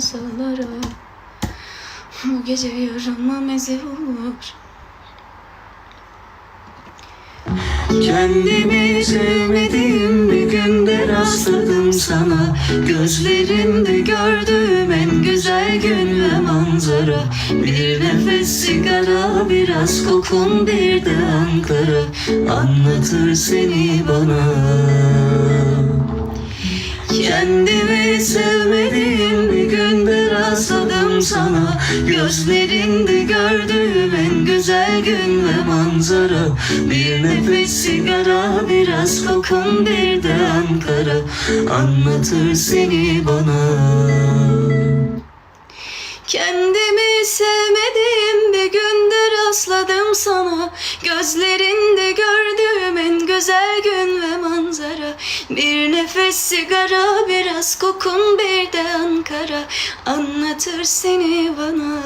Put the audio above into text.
masallara Bu gece yarınma meze olur. Kendimi sevmediğim bir günde rastladım sana. Gözlerinde gördüğüm en güzel gün ve manzara. Bir nefes sigara biraz kokun bir de Ankara. Anlatır seni bana. Kendimi sevmediğim sana Gözlerinde gördüğüm en güzel gün ve manzara. Bir nefes sigara biraz kokun bir de Ankara. Anlatır seni bana. Kendimi sevmediğim bir günde rastladım sana. Gözlerinde gördüğüm güzel gün ve manzara. Bir nefes sigara biraz kokun bir de Ankara. Anlatır seni bana